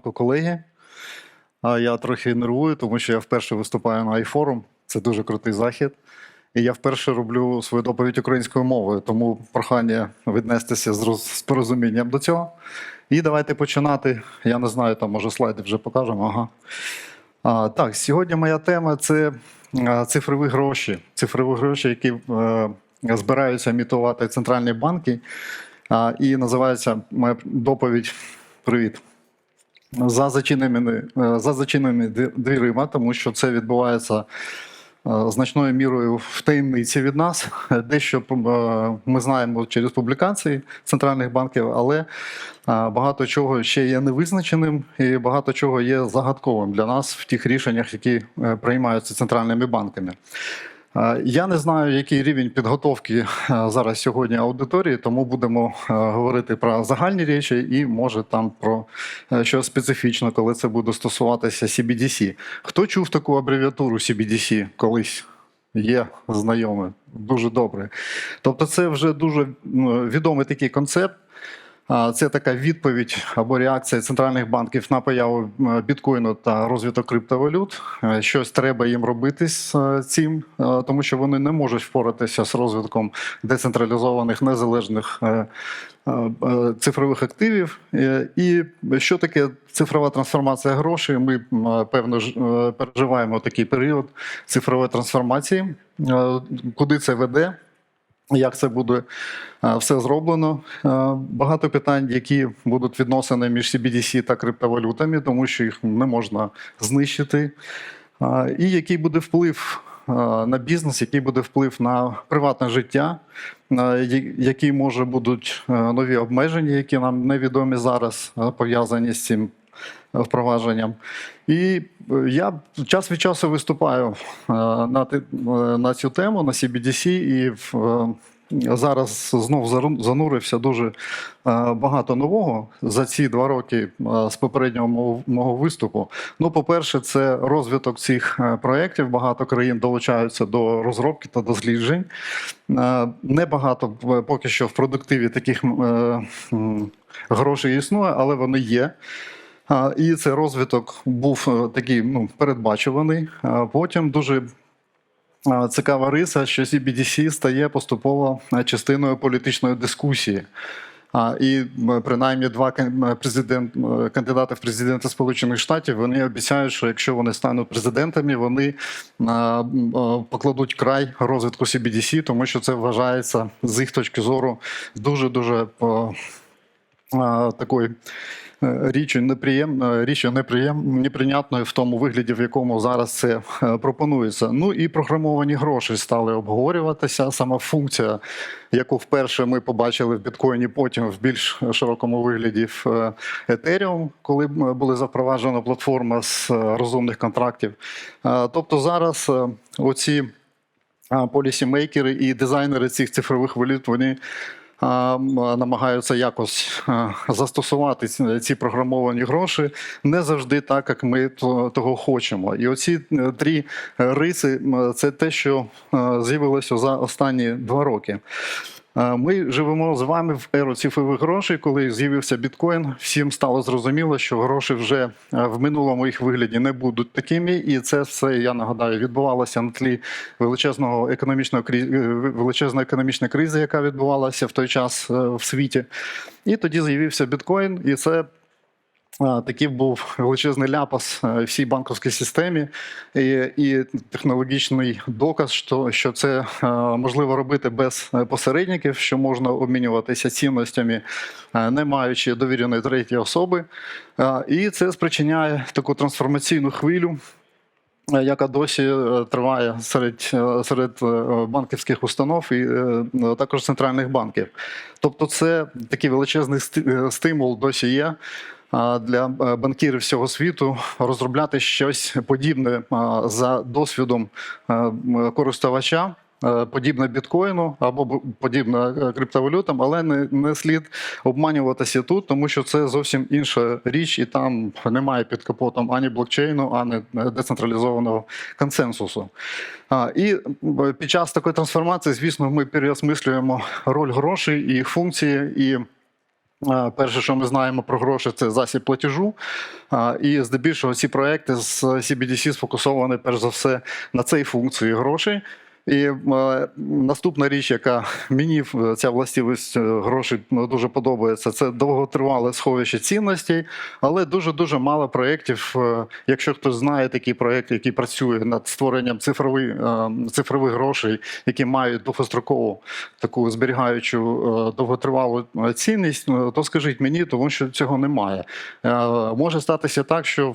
Ранку, колеги. Я трохи нервую, тому що я вперше виступаю на iForum. Це дуже крутий захід. І я вперше роблю свою доповідь українською мовою, тому прохання віднестися з роз- з порозумінням до цього. І давайте починати. Я не знаю, там може слайди вже покажемо. Ага. А, так, сьогодні моя тема це цифрові гроші. Цифрові гроші, які е, збираються імітувати центральні банки. А, і називається моя доповідь Привіт. За зачиненими, е, за зачиненими дверима, тому що це відбувається е, значною мірою в таємниці від нас. Дещо е, ми знаємо через публікації центральних банків, але багато чого ще є невизначеним і багато чого є загадковим для нас в тих рішеннях, які приймаються центральними банками. Е, Я не знаю, який рівень підготовки е, зараз сьогодні аудиторії, тому будемо е, говорити про загальні речі і може там про щось специфічне, коли це буде стосуватися CBDC. Хто чув таку абревіатуру CBDC колись? Є знайомі, дуже добре. Тобто, це вже дуже відомий такий концепт. Це така відповідь або реакція центральних банків на появу е, біткоїну та розвиток криптовалют. Е, Щось треба їм робити з е, цим, тому що вони не можуть впоратися з розвитком децентралізованих незалежних цифрових активів. І що таке цифрова трансформація грошей? Ми певно переживаємо такий період цифрової трансформації. Куди це веде? Як це буде е, все зроблено? Е, Багато питань, які будуть відносини між CBDC та криптовалютами, тому що їх не можна знищити. Е, І який буде вплив на бізнес, який буде вплив на приватне життя, які може будуть нові обмеження, які нам невідомі зараз, пов'язані з цим впровадженням. І е, я час від часу виступаю е, на, е, на цю тему, на CBDC, і зараз знов занурився дуже багато нового за ці два роки з попереднього мого, виступу. Ну, по-перше, це розвиток цих проєктів. Багато країн долучаються до розробки та досліджень. Небагато поки що в продуктиві таких грошей існує, але вони є. І цей розвиток був е, такий ну, передбачуваний. Потім дуже цікава риса, що CBDC стає поступово е, частиною політичної дискусії. І принаймні два президент, е, кандидати в президенти Сполучених Штатів вони обіцяють, що якщо вони стануть президентами, вони покладуть край розвитку CBDC, тому що це вважається з їх точки зору дуже дуже такою е, річчю неприємною, річчю неприєм, неприйнятною в тому вигляді, в якому зараз це е, пропонується. Ну і програмовані гроші стали обговорюватися. Сама функція, яку вперше ми побачили в біткоїні, потім в більш широкому вигляді в е, Ethereum, коли була запроваджена платформа з е, розумних контрактів. Е, Тобто зараз е, оці полісімейкери і дизайнери цих цифрових валют вони намагаються якось застосувати ці, програмовані гроші не завжди так, як ми того хочемо. І оці е, три риси це те, що е, з'явилося за останні два роки. Е, Ми живемо з вами в еру цифрових грошей. Коли з'явився біткоін, всім стало зрозуміло, що гроші вже е, в минулому їх вигляді не будуть такими, і це все я нагадаю відбувалося на тлі величезного економічного е, величезної економічної кризи, яка відбувалася в той час в світі. І тоді з'явився біткоін, і це Такий був величезний ляпас е, всій банківській системі і, і технологічний доказ, що, що це е, можливо робити без е, посередників, що можна обмінюватися цінностями, не маючи довіреної третьої особи. І це спричиняє таку трансформаційну хвилю. Яка досі е, триває серед, е, серед е, банківських установ і також центральних банків. Тобто, це такий величезний сти- стимул досі є для банкірів всього світу розробляти щось подібне за досвідом користувача. Е, Подібне біткоїну або подібне е, криптовалютам, але не, не слід обманюватися тут, тому що це зовсім інша річ, і там немає під капотом ані блокчейну, ані децентралізованого консенсусу. А, і під час такої трансформації, звісно, ми переосмислюємо роль грошей і їх функції. і Е, Перше, що ми знаємо про гроші, це засіб платежу. Е, І здебільшого ці проекти з CBDC сфокусовані перш за все на цій функції грошей. І е, наступна річ, яка мені е, ця властивість е, грошей дуже подобається, це довготривале сховище цінностей, але дуже дуже мало проєктів. Якщо хтось знає такий проєкт, який працює над створенням цифрових, цифрових грошей, які мають довгострокову таку зберігаючу довготривалу цінність, то скажіть мені, тому що цього немає. Може статися так, що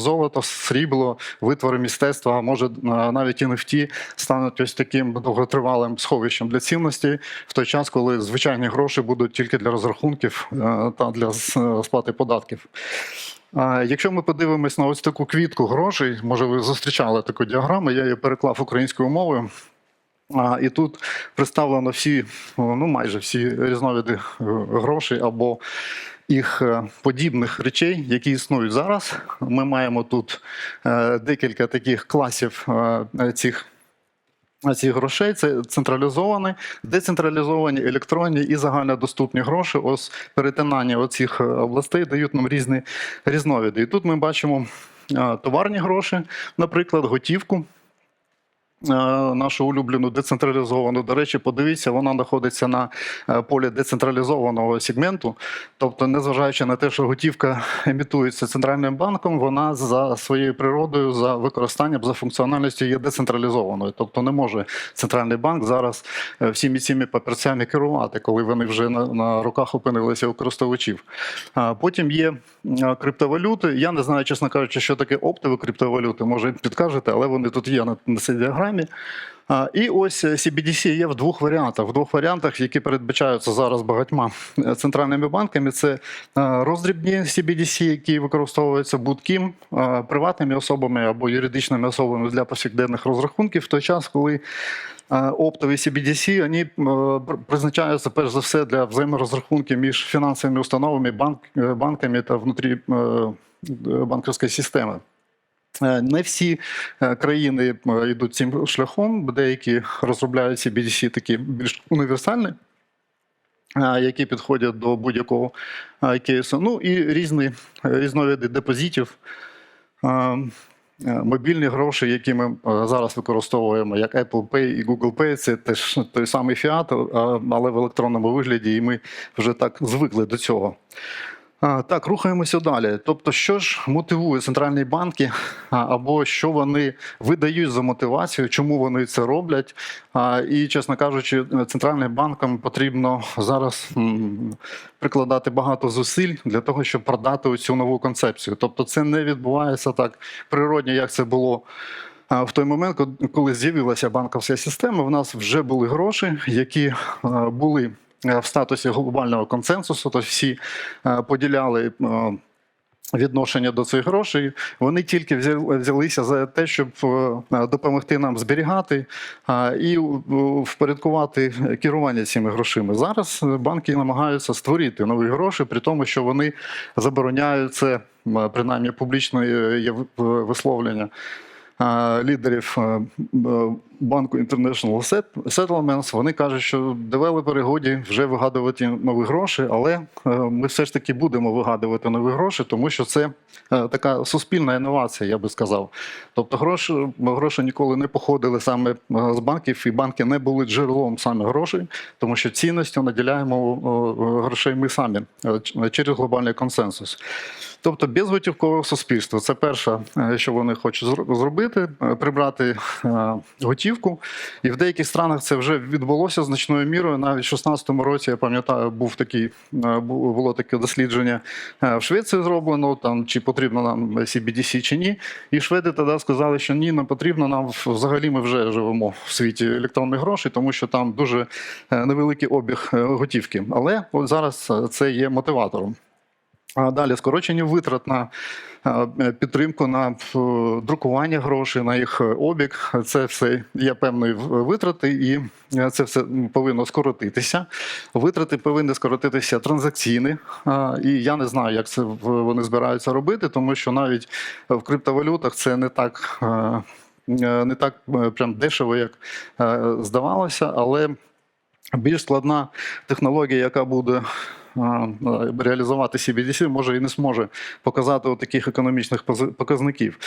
золото, срібло, витвори мистецтва, а може навіть NFT стануть ось таким довготривалим сховищем для цінностей в той час, коли звичайні гроші будуть тільки для розрахунків е, та для е, сплати податків. Якщо ми подивимось на ось таку квітку грошей, може ви зустрічали таку діаграму, я її переклав українською мовою. І тут представлено всі, ну майже всі різновиди е, грошей або їх подібних речей, які існують зараз. Ми маємо тут декілька таких класів цих. Цих грошей це централізовані, децентралізовані, електронні і загальнодоступні гроші. Ось перетинання оцих е, областей дають нам різні різновиди. І тут ми бачимо е, товарні гроші, наприклад, готівку. Е, Нашу улюблену децентралізовану. До речі, подивіться, вона знаходиться на е, полі децентралізованого сегменту. Тобто, незважаючи на те, що готівка емітується центральним банком, вона за своєю природою, за використанням, за функціональністю є децентралізованою. Тобто не може центральний банк зараз е, всіми цими папірцями керувати, коли вони вже на, на руках опинилися у користувачів. Потім є криптовалюти. Я не знаю, чесно кажучи, що таке оптові криптовалюти. Може підкажете, але вони тут є на цій діаграмі. А, І ось е, CBDC є в двох варіантах. В двох варіантах, які передбачаються зараз багатьма е, центральними банками. Це е, роздрібні CBDC, які використовуються будь-ким е, приватними особами або юридичними особами для повсякденних розрахунків. В той час, коли е, оптові CBDC, вони е, призначаються перш за все для взаєморозрахунків між фінансовими установами, банк, е, банками та внутрі е, банківської системи. Е, Не всі е, країни е, йдуть цим шляхом, деякі розробляють BDC такі більш універсальні, які підходять до будь-якого кейсу. Ну і різні різновиди депозитів. Мобільні гроші, які ми зараз використовуємо, як Apple Pay і Google Pay, це теж той самий фіат, але в електронному вигляді, і ми вже так звикли до цього. Так, рухаємося далі. Тобто, що ж мотивує центральні банки, або що вони видають за мотивацію, чому вони це роблять? І, чесно кажучи, центральним банкам потрібно зараз прикладати багато зусиль для того, щоб продати цю нову концепцію. Тобто, це не відбувається так природньо, як це було. В той момент, коли з'явилася банківська система, в нас вже були гроші, які були в статусі глобального консенсусу, тобто всі е, поділяли. е, Відношення до цих грошей вони тільки взяли- взялися за те, щоб е, допомогти нам зберігати і е, впорядкувати керування цими грошима. Зараз е, банки намагаються створити нові гроші, при тому, що вони забороняють це, принаймні в- висловлення е, лідерів е, е, банку International Set- Settlements, вони кажуть, що девелопери годі вже вигадувати нові гроші, але е, ми все ж таки будемо вигадувати нові гроші, тому що це е, така суспільна інновація, я би сказав. Тобто гроші, гроші ніколи не походили саме е, з банків, і банки не були джерелом саме грошей, тому що цінністю наділяємо е, грошей ми самі е, через глобальний консенсус. Тобто безготівкове суспільство це перше, е, що вони хочуть зр- зробити, е, прибрати е, готівку. І в деяких странах це вже відбулося значною мірою. Навіть в 16-му році я пам'ятаю, був такий було таке дослідження в Швеції зроблено. Там чи потрібно нам CBDC чи ні. І шведи тоді сказали, що ні, не потрібно. Нам взагалі ми вже живемо в світі електронних грошей, тому що там дуже невеликий обіг готівки. Але от зараз це є мотиватором. Далі скорочення витрат на е, підтримку на е, друкування грошей, на їх е, обіг. Це все є певної в- витрати, і е, це все повинно скоротитися. Витрати повинні скоротитися транзакційні. І я не знаю, як це вони збираються робити, тому що навіть в криптовалютах це не так. е, е, Не так е, прям дешево, як е, здавалося, але більш складна технологія, яка буде е, реалізувати CBDC, може і не зможе показати таких економічних показників.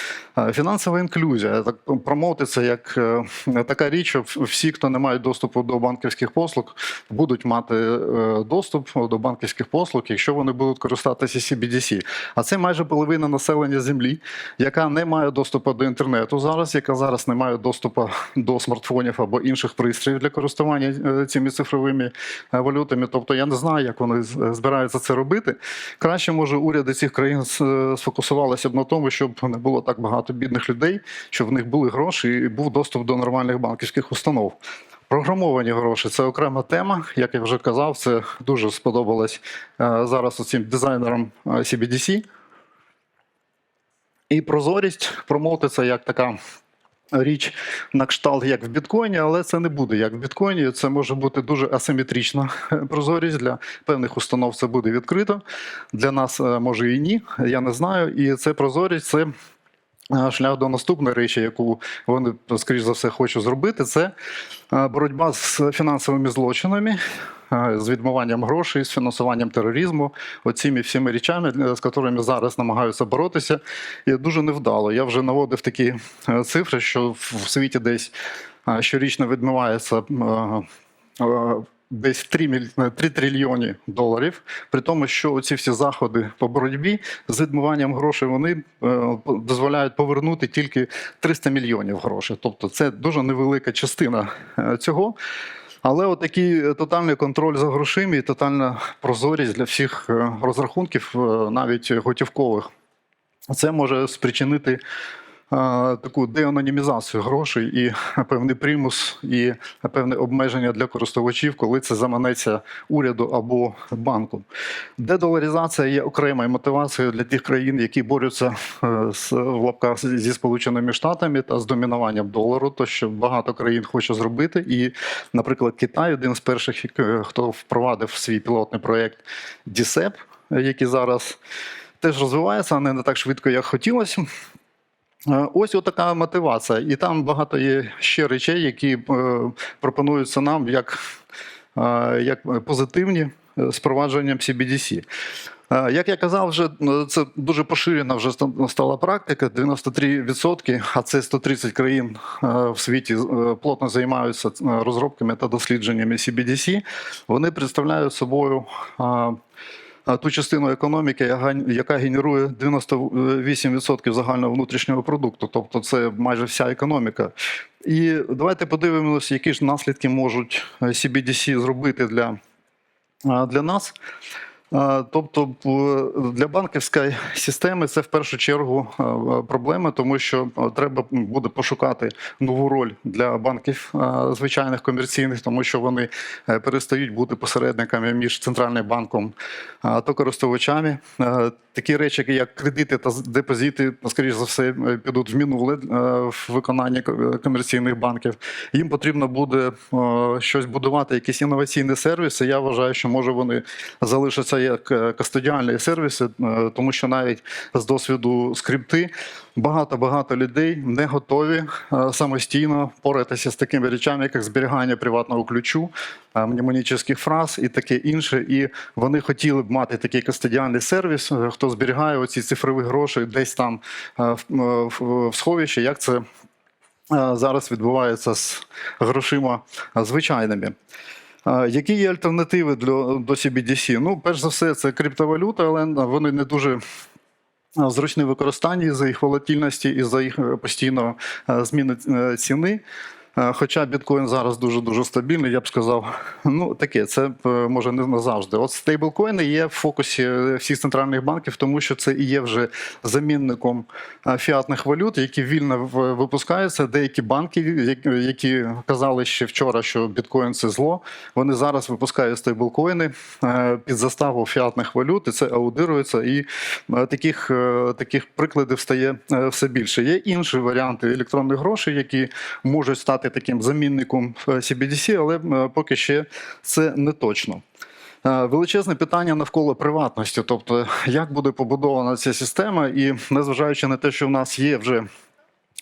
Фінансова інклюзія так промовити як е, така річ, що всі, хто не мають доступу до банківських послуг, будуть мати е, доступ до банківських послуг, якщо вони будуть користатися CBDC. А це майже половина населення землі, яка не має доступу до інтернету зараз, яка зараз не має доступу до смартфонів або інших пристроїв для користування е, цими цифровими валютами. Тобто я не знаю, як вони збираються це робити. Краще може уряди цих країн сфокусувалися б на тому, щоб не було так багато бідних людей, щоб в них були гроші і був доступ до нормальних банківських установ. Програмовані гроші це окрема тема. Як я вже казав, це дуже сподобалось е, зараз оцим дизайнерам е, CBDC. І прозорість промовити як така річ на кшталт, як в біткоїні, але це не буде як в біткоїні. Це може бути дуже асиметрична прозорість. Для певних установ це буде відкрито. Для нас е, може і ні. Я не знаю. І це прозорість це. Шлях до наступної речі, яку вони, скоріш за все, хочуть зробити, це боротьба з фінансовими злочинами, з відмиванням грошей, з фінансуванням тероризму, оціми всіми речами, е, з якими зараз намагаються боротися, і дуже невдало. Я вже наводив такі е, цифри, що в світі десь щорічно відмивається. Е, е, Десь 3, міль... 3 трильйони доларів, при тому, що ці всі заходи по боротьбі з відмиванням грошей вони е, дозволяють повернути тільки 300 мільйонів грошей. Тобто це дуже невелика частина е, цього. Але отакий тотальний контроль за грошима і тотальна прозорість для всіх е, розрахунків, е, навіть готівкових, це може спричинити е, таку деанонімізацію грошей і певний примус, і певне обмеження для користувачів, коли це заманеться уряду або банку. Дедоларизація є окремою мотивацією для тих країн, які борються е, з в лапках зі Сполученими Штатами та з домінуванням долару, то що багато країн хоче зробити. І, наприклад, Китай один з перших, е, хто впровадив свій пілотний проєкт DSEP, який зараз теж розвивається, але не так швидко, як хотілося. Е, Ось така мотивація. І там багато є ще речей, які е, пропонуються нам як, е, як позитивні з впровадженням CBDC. Як я казав, вже це дуже поширена вже стала практика. 93%, а це 130 країн в світі плотно займаються розробками та дослідженнями CBDC. Вони представляють собою ту частину економіки, яка- генерує 98% загального внутрішнього продукту, тобто це майже вся економіка. І давайте подивимося, які ж наслідки можуть е, CBDC зробити для, для нас. Тобто для банківської системи це в першу чергу е, проблема, тому що е, треба буде пошукати нову роль для банків е, звичайних комерційних, тому що вони е, перестають бути посередниками між центральним банком е, та користувачами. Е, Такі речі, як кредити та депозити, скоріш за все, е, підуть в минуле е, в виконанні комерційних банків. Їм потрібно буде е, щось будувати, якісь інноваційні сервіси. Я вважаю, що може вони залишаться як е, кастодіальні сервіси, е, тому що навіть з досвіду скрипти багато-багато людей не готові е, самостійно поратися з такими речами, як зберігання приватного ключу, мнемонічних фраз і таке інше. І вони хотіли б мати такий кастодіальний сервіс, хто зберігає оці цифрові гроші десь там в, сховищі, як це зараз відбувається з грошима звичайними. Які є альтернативи для, до CBDC? Ну, перш за все, це криптовалюта, але вони не дуже зручні в використанні за їх волатильності і за їх е, постійно зміни е, ціни. Е, Хоча біткоін зараз дуже дуже стабільний, я б сказав, ну таке, це е, може не назавжди. От стейблкоїни є в фокусі е, всіх центральних банків, тому що це і є вже замінником фіатних валют, які вільно випускаються. Деякі банки, які- казали ще вчора, що біткоін це зло, вони зараз випускають стейблкоїни під заставу фіатних валют, і це аудирується. І таких, таких прикладів стає все більше. Є інші варіанти електронних грошей, які можуть стати таким замінником е, CBDC, але е, поки ще це не точно. Е, Величезне питання навколо приватності, тобто як буде побудована ця система, і незважаючи на те, що в нас є вже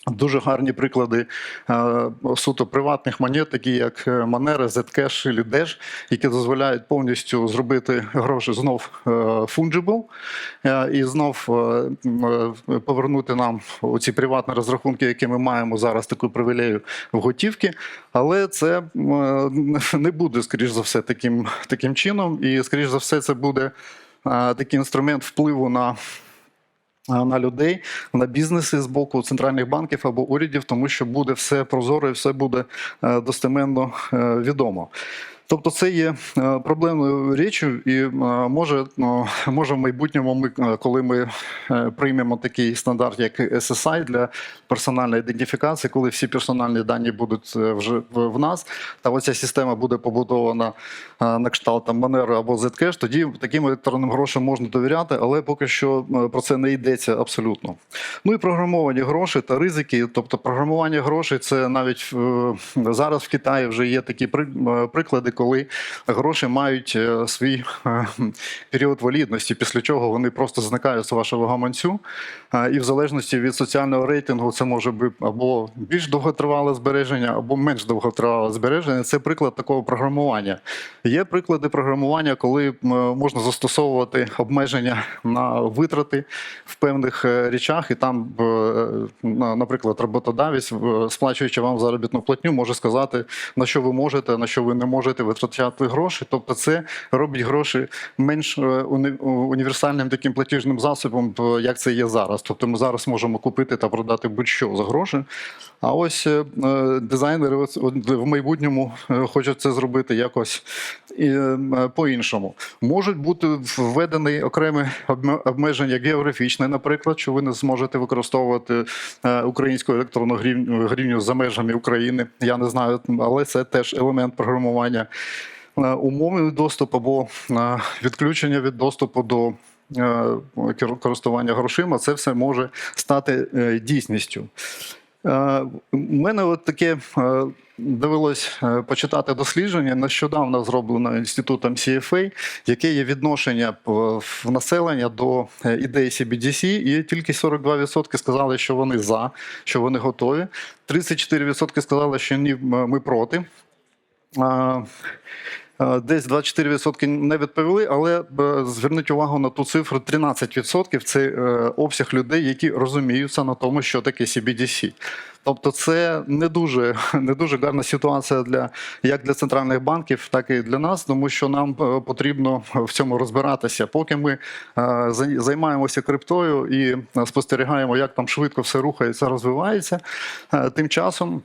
Дуже гарні приклади е, суто приватних монет, такі як е, Monero, Zcash і які дозволяють повністю зробити гроші знов е, fungible е, і знов е, е, повернути нам оці приватні розрахунки, які ми маємо зараз таку привілею в готівки. Але це е, не буде, скоріш за все, таким, таким чином. І, скоріш за все, це буде е, такий інструмент впливу на на людей, на бізнеси з боку центральних банків або урядів, тому що буде все прозоро і все буде е, достеменно е, відомо. Тобто це є е, проблемною річчю, і е, може, ну, може в майбутньому, ми, е, коли ми приймемо такий стандарт, як SSI для персональної ідентифікації, коли всі персональні дані будуть вже в, нас, та оця система буде побудована на кшталт там або Zcash, тоді таким електронним грошам можна довіряти, але поки що про це не йдеться абсолютно. Ну і програмовані гроші та ризики. Тобто, програмування грошей це навіть зараз в Китаї вже є такі приклади, коли гроші мають е, свій е, період валідності, після чого вони просто зникають з вашого гаманцю. Е, І в залежності від соціального рейтингу, це може бути або більш довготривале збереження, або менш довготривале збереження. Це приклад такого програмування. Є приклади програмування, коли можна застосовувати обмеження на витрати в певних речах, і там, наприклад, роботодавець, сплачуючи вам заробітну платню, може сказати, на що ви можете, на що ви не можете витрачати гроші. Тобто, це робить гроші менш е, уні- універсальним таким платіжним засобом, е, як це є зараз. Тобто, ми зараз можемо купити та продати будь-що за гроші. А ось е, дизайнери в майбутньому хочуть це зробити якось по-іншому. Можуть бути введені окремі обмеження географічне, наприклад, що ви не зможете використовувати українську електронну гривню, гривню за межами України. Я не знаю, але це теж елемент програмування. Е, Умовний доступ або е, відключення від доступу до е, користування грошима, це все може стати дійсністю. У мене от таке довелось почитати дослідження нещодавно зроблено інститутом CFA, яке є відношення в населення до ідеї CBDC, і тільки 42% сказали, що вони за, що вони готові. 34% сказали, що ні, ми проти. Десь 24% не відповіли, але е, зверніть увагу на ту цифру: 13% це е, обсяг людей, які розуміються на тому, що таке CBDC. Тобто, це не дуже, не дуже гарна ситуація для як для центральних банків, так і для нас, тому що нам е, потрібно в цьому розбиратися. Поки ми займаємося криптою і спостерігаємо, як там швидко все рухається, розвивається, тим часом.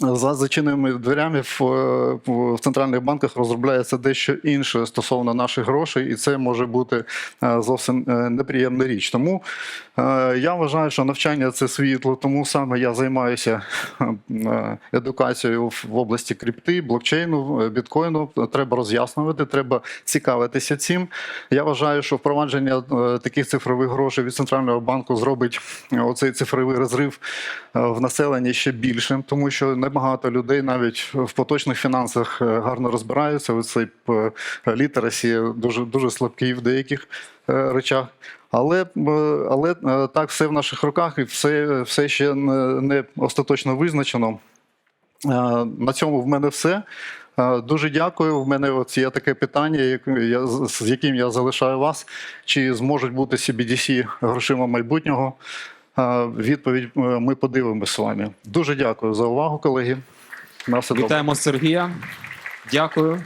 За зачиненими дверями в, е, в центральних банках розробляється дещо інше стосовно наших грошей, і це може бути е, зовсім е, неприємна річ. Тому я вважаю, що навчання це світло, тому саме я займаюся едукацією в в області крипти, блокчейну, біткоїну. Треба роз'яснювати, треба цікавитися цим. Я вважаю, що впровадження таких цифрових грошей від центрального банку зробить оцей цифровий розрив в населенні ще більшим, тому що небагато людей навіть в поточних фінансах е, гарно розбираються. Оцей е, літерасі дуже дуже слабкий в деяких е, речах. Але, але так все в наших руках і все, все ще не, остаточно визначено. На цьому в мене все. Дуже дякую. В мене от є таке питання, я- з яким я залишаю вас. Чи зможуть бути CBDC грошима майбутнього? Відповідь е, ми подивимося з вами. Дуже дякую за увагу, колеги. На все. Вітаємо Сергія. Дякую.